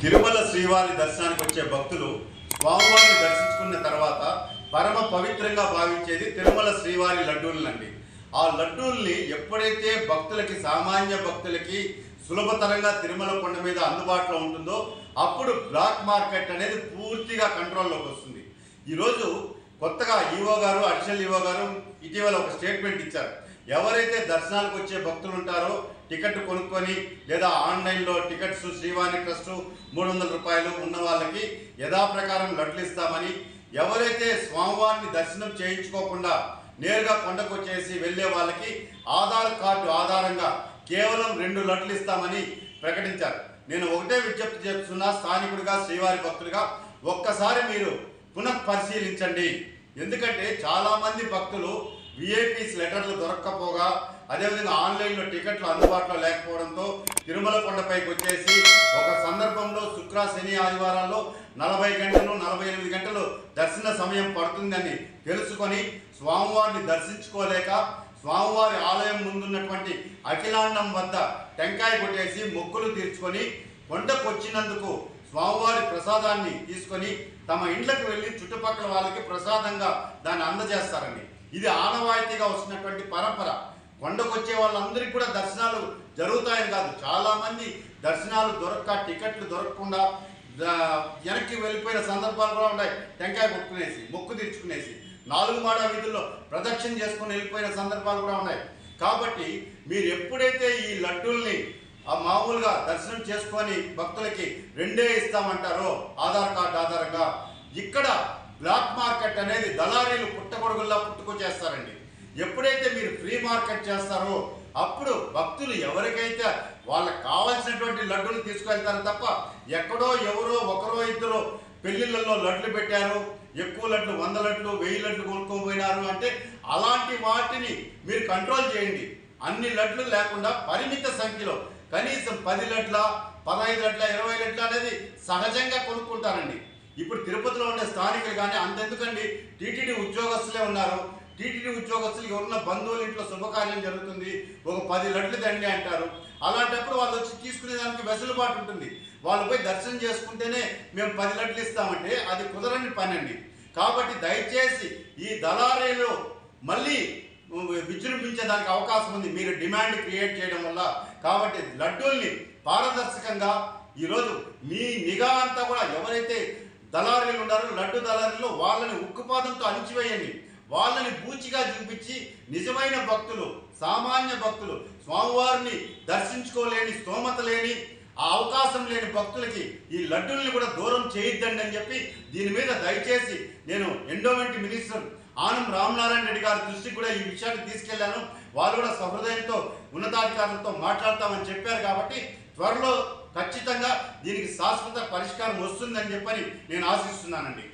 తిరుమల శ్రీవారి దర్శనానికి వచ్చే భక్తులు స్వామివారిని దర్శించుకున్న తర్వాత పరమ పవిత్రంగా భావించేది తిరుమల శ్రీవారి లడ్డూలండి ఆ లడ్డూల్ని ఎప్పుడైతే భక్తులకి సామాన్య భక్తులకి సులభతరంగా తిరుమల కొండ మీద అందుబాటులో ఉంటుందో అప్పుడు బ్లాక్ మార్కెట్ అనేది పూర్తిగా కంట్రోల్లోకి వస్తుంది. ఈరోజు కొత్తగా ఈవో గారు అడిషనల్ ఈవో గారు ఇటీవల ఒక స్టేట్మెంట్ ఇచ్చారు. ఎవరైతే దర్శనాలకు వచ్చే భక్తులు ఉంటారో టికెట్ కొనుక్కొని లేదా ఆన్లైన్లో టికెట్స్ శ్రీవాణి ట్రస్ట్ మూడు వందల రూపాయలు ఉన్న వాళ్ళకి యథాప్రకారం లడ్లు ఇస్తామని ఎవరైతే స్వామివారిని దర్శనం చేయించుకోకుండా నేరుగా కొండకు వచ్చేసి వెళ్ళే వాళ్ళకి ఆధార్ కార్డు ఆధారంగా కేవలం రెండు లడ్లు ఇస్తామని ప్రకటించారు. నేను ఒకటే విజ్ఞప్తి చేస్తున్నా స్థానికుడిగా శ్రీవారి భక్తుడిగా ఒక్కసారి మీరు పునః పరిశీలించండి ఎందుకంటే చాలామంది భక్తులు విఐపీస్ లెటర్లు దొరక్కపోగా అదేవిధంగా ఆన్లైన్లో టికెట్లు అందుబాటులో లేకపోవడంతో తిరుమల కొండపైకి వచ్చేసి ఒక సందర్భంలో శుక్ర శని ఆదివారాల్లో నలభై గంటలు నలభై ఎనిమిది గంటలు దర్శన సమయం పడుతుందని తెలుసుకొని స్వామివారిని దర్శించుకోలేక స్వామివారి ఆలయం ముందున్నటువంటి అఖిలాండం వద్ద టెంకాయ కొట్టేసి మొక్కులు తీర్చుకొని కొండకొచ్చినందుకు స్వామివారి ప్రసాదాన్ని తీసుకొని తమ ఇండ్లకు వెళ్ళి చుట్టుపక్కల వాళ్ళకి ప్రసాదంగా దాన్ని అందజేస్తారండి ఇది ఆనవాయితీగా వస్తున్నటువంటి పరంపర. కొండకొచ్చే వాళ్ళందరికీ కూడా దర్శనాలు జరుగుతాయని కాదు. చాలామంది దర్శనాలు దొరక్క టికెట్లు దొరకకుండా వెనక్కి వెళ్ళిపోయిన సందర్భాలు కూడా ఉన్నాయి. టెంకాయ కొట్టుకునేసి మొక్కు తీర్చుకునేసి నాలుగు మాడ వీధుల్లో ప్రదక్షిణ చేసుకుని వెళ్ళిపోయిన సందర్భాలు కూడా ఉన్నాయి. కాబట్టి మీరు ఎప్పుడైతే ఈ లడ్డూల్ని ఆ మామూలుగా దర్శనం చేసుకొని భక్తులకి రెండే ఇస్తామంటారో ఆధార్ కార్డు ఆధారంగా ఇక్కడ బ్లాక్ మార్కెట్ అనేది దళారీలు పుట్టగొడుగుల్లా పుట్టుకొచ్చేస్తారండి. ఎప్పుడైతే మీరు ఫ్రీ మార్కెట్ చేస్తారో అప్పుడు భక్తులు ఎవరికైతే వాళ్ళకి కావాల్సినటువంటి లడ్డులు తీసుకెళ్తారు తప్ప ఎక్కడో ఎవరో ఒకరో ఇద్దరు పెళ్ళిళ్ళల్లో లడ్లు పెట్టారు ఎక్కువ లడ్లు వంద లడ్లు వెయ్యి లడ్లు కొనుక్కోపోయినారు అంటే అలాంటి వాటిని మీరు కంట్రోల్ చేయండి. అన్ని లడ్లు లేకుండా పరిమిత సంఖ్యలో కనీసం పది లడ్ల పదహైదు లడ్ల ఇరవై లడ్ల అనేది సహజంగా కొనుక్కుంటారండి. ఇప్పుడు తిరుపతిలో ఉండే స్థానికులు కానీ అంతెందుకండి టీటీడీ ఉద్యోగస్తులే ఉన్నారు. టీటీడీ ఉద్యోగస్తులు ఎవరున్న బంధువుల ఇంట్లో శుభకార్యం జరుగుతుంది. ఒక పది లడ్లు దండి అంటారు. అలాంటప్పుడు వాళ్ళు వచ్చి తీసుకునే దానికి వెసులుబాటు ఉంటుంది. వాళ్ళు పోయి దర్శనం చేసుకుంటేనే మేము పది లడ్లు ఇస్తామంటే అది కుదరని పని అండి కాబట్టి దయచేసి ఈ దళారీలు మళ్ళీ విజృంభించేదానికి అవకాశం ఉంది. మీరు డిమాండ్ క్రియేట్ చేయడం వల్ల. కాబట్టి లడ్డూల్ని పారదర్శకంగా ఈరోజు మీ నిఘా అంతా కూడా ఎవరైతే దళారీలు ఉన్నారు లడ్డు దళారీలు వాళ్ళని ఉక్కుపాదంతో అణిచివేయండి. వాళ్ళని పూచిగా చూపించి నిజమైన భక్తులు సామాన్య భక్తులు స్వామివారిని దర్శించుకోలేని స్తోమత లేని ఆ అవకాశం లేని భక్తులకి ఈ లడ్డుల్ని కూడా దూరం చేయొద్దండి అని చెప్పి దీని మీద దయచేసి నేను ఎండోమెంట్ మినిస్టర్ ఆనం రామనారాయణ రెడ్డి గారి దృష్టికి కూడా ఈ విషయాన్ని తీసుకెళ్ళాను. వారు కూడా సహృదయంతో ఉన్నతాధికారులతో మాట్లాడతామని చెప్పారు కాబట్టి త్వరలో ఖచ్చితంగా దీనికి శాశ్వత పరిష్కారం వస్తుందని చెప్పని నేను ఆశిస్తున్నానండి.